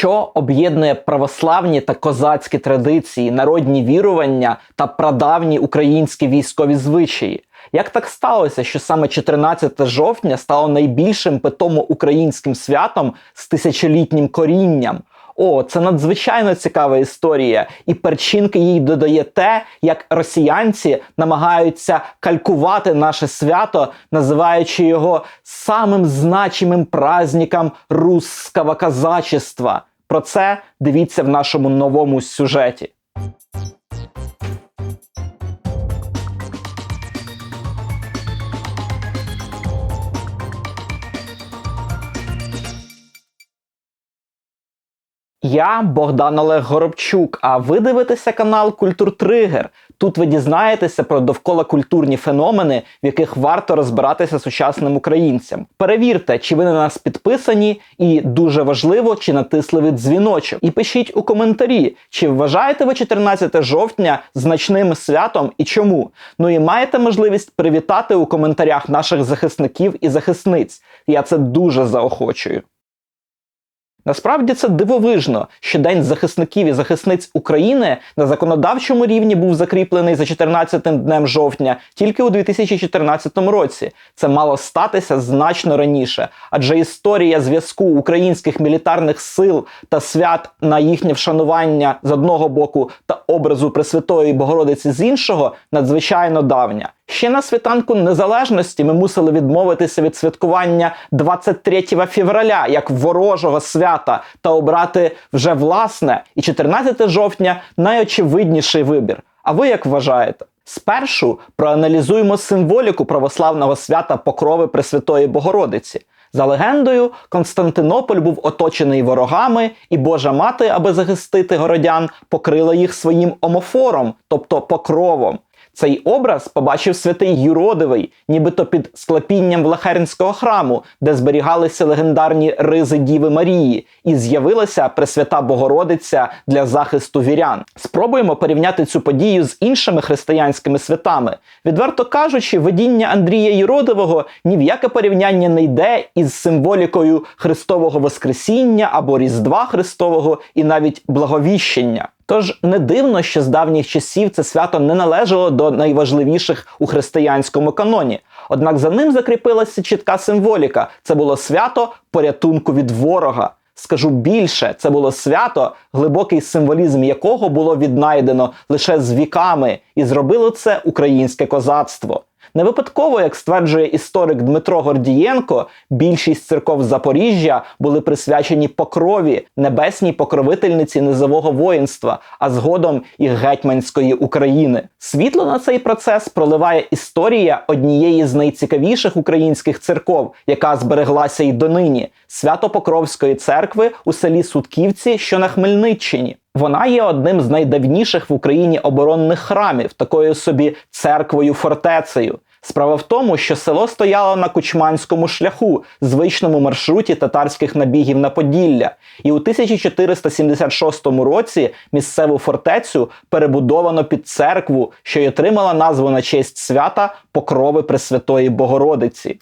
що об'єднує православні та козацькі традиції, народні вірування та прадавні українські військові звичаї. Як так сталося, що саме 14 жовтня стало найбільшим питомо українським святом з тисячолітнім корінням? О, це надзвичайно цікава історія, і перчинки їй додає те, як росіянці намагаються калькувати наше свято, називаючи його самим значимим праздником русского казачества. Про це дивіться в нашому новому сюжеті. Я Богдан Олег Горобчук, а ви дивитеся канал Культур Тригер. Тут ви дізнаєтеся про довкола культурні феномени, в яких варто розбиратися сучасним українцям. Перевірте, чи ви на нас підписані, і дуже важливо, чи натисли дзвіночок. І пишіть у коментарі, чи вважаєте ви 14 жовтня значним святом і чому. Ну і маєте можливість привітати у коментарях наших захисників і захисниць. Я це дуже заохочую. Насправді це дивовижно, що День захисників і захисниць України на законодавчому рівні був закріплений за 14 днем жовтня тільки у 2014 році. Це мало статися значно раніше, адже історія зв'язку українських мілітарних сил та свят на їхнє вшанування з одного боку та образу Пресвятої Богородиці з іншого надзвичайно давня. Ще на світанку незалежності ми мусили відмовитися від святкування 23 февраля як ворожого свята та обрати вже власне і 14 жовтня найочевидніший вибір. А ви як вважаєте? Спершу проаналізуємо символіку православного свята Покрови Пресвятої Богородиці. За легендою, Константинополь був оточений ворогами, і Божа мати, аби захистити городян, покрила їх своїм омофором, тобто покровом. Цей образ побачив святий Юродивий, нібито під склепінням Влахернського храму, де зберігалися легендарні ризи Діви Марії, і з'явилася Пресвята Богородиця для захисту вірян. Спробуємо порівняти цю подію з іншими християнськими святами. Відверто кажучи, видіння Андрія Юродивого ні в яке порівняння не йде із символікою Христового Воскресіння або Різдва Христового і навіть благовіщення. Тож не дивно, що з давніх часів це свято не належало до найважливіших у християнському каноні. Однак за ним закріпилася чітка символіка: це було свято порятунку від ворога. Скажу більше, це було свято, глибокий символізм якого було віднайдено лише з віками, і зробило це українське козацтво. Не випадково, як стверджує історик Дмитро Гордієнко, більшість церков Запоріжжя були присвячені покрові, небесній покровительниці низового воїнства, а згодом і гетьманської України. Світло на цей процес проливає історія однієї з найцікавіших українських церков, яка збереглася й донині Свято-Покровської церкви у селі Сутківці, що на Хмельниччині. Вона є одним з найдавніших в Україні оборонних храмів, такою собі церквою фортецею. Справа в тому, що село стояло на кучманському шляху, звичному маршруті татарських набігів на Поділля, і у 1476 році місцеву фортецю перебудовано під церкву, що й отримала назву на честь свята Покрови Пресвятої Богородиці.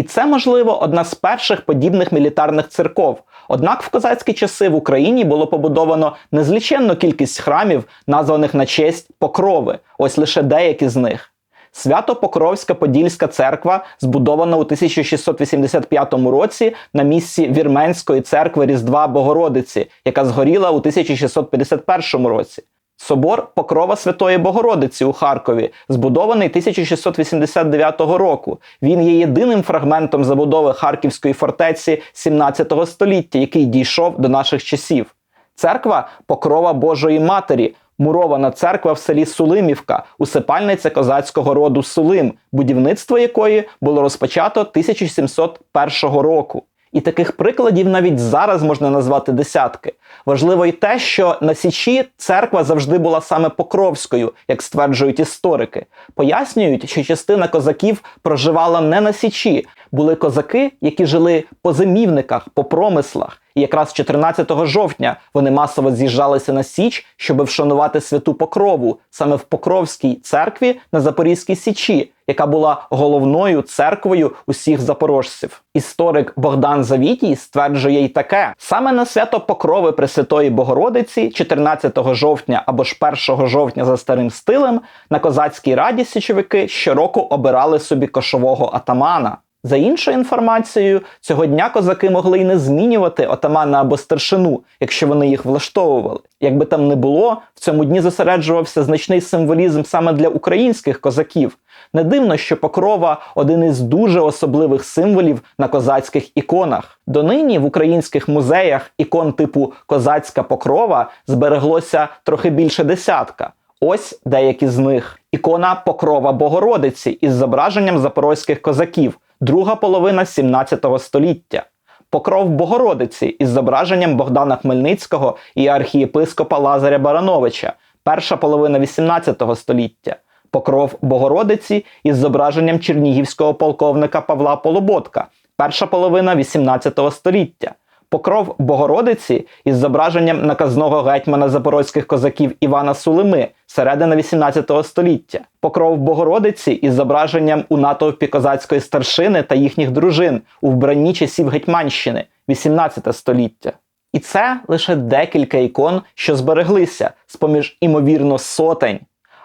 І це, можливо, одна з перших подібних мілітарних церков. Однак в козацькі часи в Україні було побудовано незліченну кількість храмів, названих на честь покрови, ось лише деякі з них. Свято-Покровська Подільська церква збудована у 1685 році на місці Вірменської церкви Різдва Богородиці, яка згоріла у 1651 році. Собор Покрова Святої Богородиці у Харкові, збудований 1689 року. Він є єдиним фрагментом забудови Харківської фортеці 17 століття, який дійшов до наших часів. Церква Покрова Божої Матері, мурована церква в селі Сулимівка, усипальниця козацького роду Сулим, будівництво якої було розпочато 1701 року. І таких прикладів навіть зараз можна назвати десятки. Важливо й те, що на Січі церква завжди була саме Покровською, як стверджують історики. Пояснюють, що частина козаків проживала не на Січі, були козаки, які жили по зимівниках, по промислах. І якраз 14 жовтня вони масово з'їжджалися на Січ, щоб вшанувати святу Покрову саме в Покровській церкві на Запорізькій Січі, яка була головною церквою усіх запорожців. Історик Богдан Завітій стверджує й таке: саме на свято Покрови Пресвятої Богородиці, 14 жовтня або ж 1 жовтня за старим стилем, на козацькій раді січовики щороку обирали собі кошового атамана. За іншою інформацією, цього дня козаки могли й не змінювати отамана або старшину, якщо вони їх влаштовували. Якби там не було, в цьому дні зосереджувався значний символізм саме для українських козаків. Не дивно, що покрова один із дуже особливих символів на козацьких іконах. Донині в українських музеях ікон типу Козацька покрова збереглося трохи більше десятка. Ось деякі з них: ікона Покрова Богородиці із зображенням запорозьких козаків, друга половина 17 століття. Покров Богородиці із зображенням Богдана Хмельницького і архієпископа Лазаря Барановича, перша половина 18 століття. Покров Богородиці із зображенням чернігівського полковника Павла Полуботка, перша половина 18 століття. Покров Богородиці із зображенням наказного гетьмана запорозьких козаків Івана Сулими, середина 18 століття. Покров Богородиці із зображенням у натовпі козацької старшини та їхніх дружин у вбранні часів Гетьманщини, 18 століття. І це лише декілька ікон, що збереглися з поміж імовірно сотень.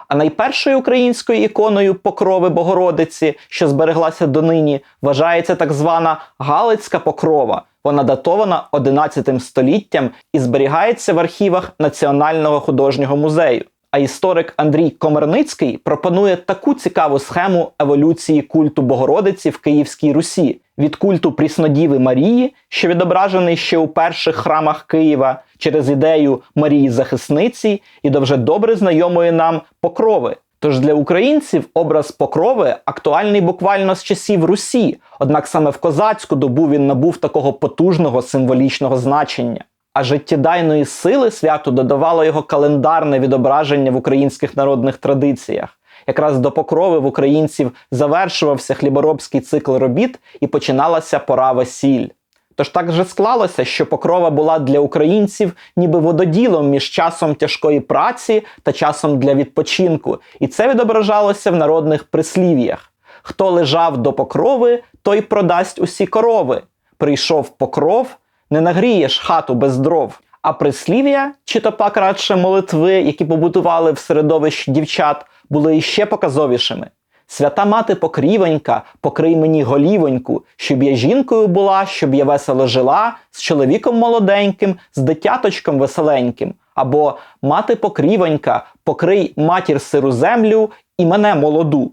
А найпершою українською іконою покрови Богородиці, що збереглася донині, вважається так звана Галицька покрова. Вона датована 11 століттям і зберігається в архівах Національного художнього музею. А історик Андрій Комерницький пропонує таку цікаву схему еволюції культу Богородиці в Київській Русі від культу Пріснодіви Марії, що відображений ще у перших храмах Києва, через ідею Марії Захисниці і до вже добре знайомої нам покрови. Тож для українців образ покрови актуальний буквально з часів Русі, однак саме в козацьку добу він набув такого потужного символічного значення. А життєдайної сили святу додавало його календарне відображення в українських народних традиціях. Якраз до покрови в українців завершувався хліборобський цикл робіт і починалася пора весіль. Тож так же склалося, що покрова була для українців ніби вододілом між часом тяжкої праці та часом для відпочинку, і це відображалося в народних прислів'ях: хто лежав до покрови, той продасть усі корови. Прийшов покров, не нагрієш хату без дров. А прислів'я, чи то пак радше молитви, які побутували в середовищі дівчат, були іще показовішими. Свята мати покрівонька, покрий мені голівоньку, щоб я жінкою була, щоб я весело жила, з чоловіком молоденьким, з дитяточком веселеньким. Або мати покрівонька, покрий матір сиру землю і мене молоду.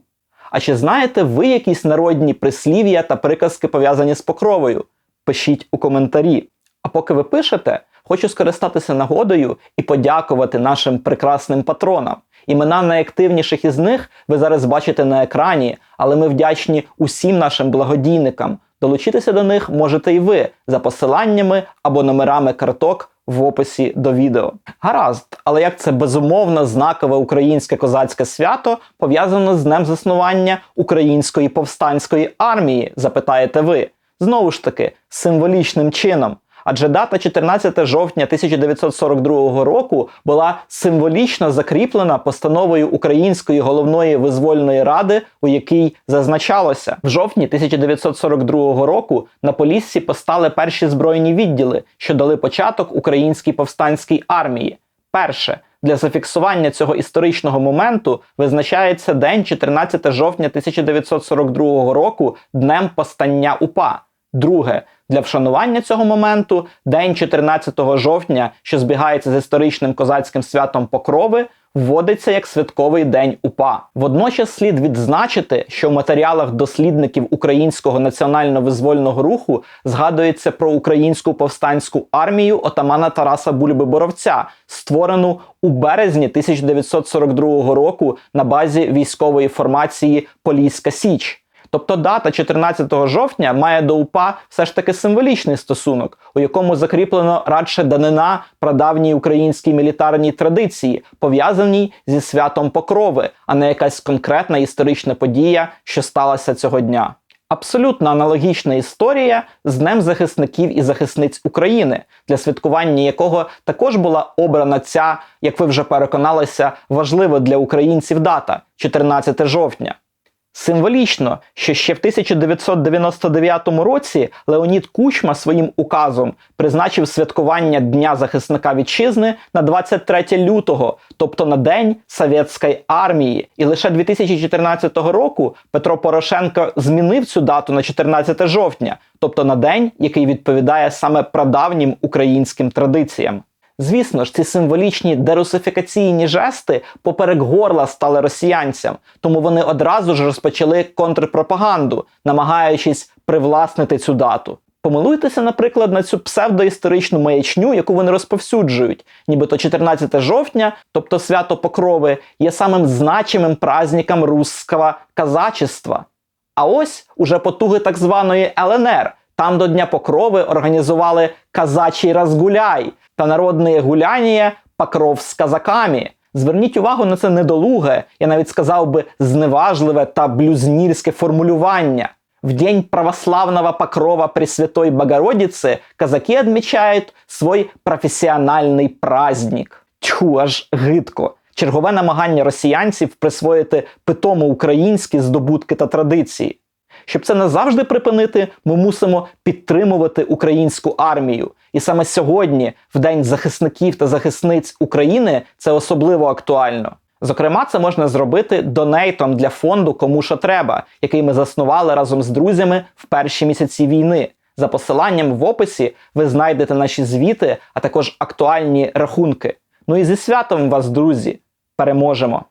А чи знаєте ви якісь народні прислів'я та приказки пов'язані з покровою? Пишіть у коментарі. А поки ви пишете, хочу скористатися нагодою і подякувати нашим прекрасним патронам. Імена найактивніших із них ви зараз бачите на екрані, але ми вдячні усім нашим благодійникам. Долучитися до них можете і ви за посиланнями або номерами карток в описі до відео. Гаразд, але як це безумовно знакове українське козацьке свято пов'язано з днем заснування Української повстанської армії, запитаєте ви. Знову ж таки, символічним чином. Адже дата 14 жовтня 1942 року була символічно закріплена постановою Української головної визвольної ради, у якій зазначалося, в жовтні 1942 року на Поліссі постали перші збройні відділи, що дали початок українській повстанській армії. Перше для зафіксування цього історичного моменту визначається день 14 жовтня 1942 року днем постання УПА. Друге, для вшанування цього моменту день 14 жовтня, що збігається з історичним козацьким святом Покрови, вводиться як святковий день УПА. Водночас слід відзначити, що в матеріалах дослідників українського національно-визвольного руху згадується про українську повстанську армію отамана Тараса Бульби Боровця, створену у березні 1942 року на базі військової формації Поліська Січ. Тобто дата 14 жовтня має до УПА все ж таки символічний стосунок, у якому закріплено радше данина прадавній українській мілітарній традиції, пов'язаній зі святом Покрови, а не якась конкретна історична подія, що сталася цього дня. Абсолютно аналогічна історія з Днем захисників і захисниць України, для святкування якого також була обрана ця, як ви вже переконалися, важлива для українців дата 14 жовтня. Символічно, що ще в 1999 році Леонід Кучма своїм указом призначив святкування Дня захисника вітчизни на 23 лютого, тобто на День Совєтської армії. І лише 2014 року Петро Порошенко змінив цю дату на 14 жовтня, тобто на день, який відповідає саме прадавнім українським традиціям. Звісно ж, ці символічні дерусифікаційні жести поперек горла стали росіянцям, тому вони одразу ж розпочали контрпропаганду, намагаючись привласнити цю дату. Помилуйтеся, наприклад, на цю псевдоісторичну маячню, яку вони розповсюджують, нібито 14 жовтня, тобто свято Покрови, є самим значимим праздником русского казачества. А ось уже потуги так званої ЛНР. Там до Дня Покрови організували казачий розгуляй та народне гуляння Покров з казаками. Зверніть увагу на це недолуге, я навіть сказав би зневажливе та блюзнірське формулювання. В день православного покрова Пресвятой Богородицы казаки отмечают свой професіональний праздник. Тьху, аж гидко. Чергове намагання росіянців присвоїти питому українські здобутки та традиції. Щоб це назавжди припинити, ми мусимо підтримувати українську армію. І саме сьогодні, в День захисників та захисниць України, це особливо актуально. Зокрема, це можна зробити донейтом для фонду Кому що треба, який ми заснували разом з друзями в перші місяці війни. За посиланням в описі ви знайдете наші звіти, а також актуальні рахунки. Ну і зі святом вас, друзі! Переможемо!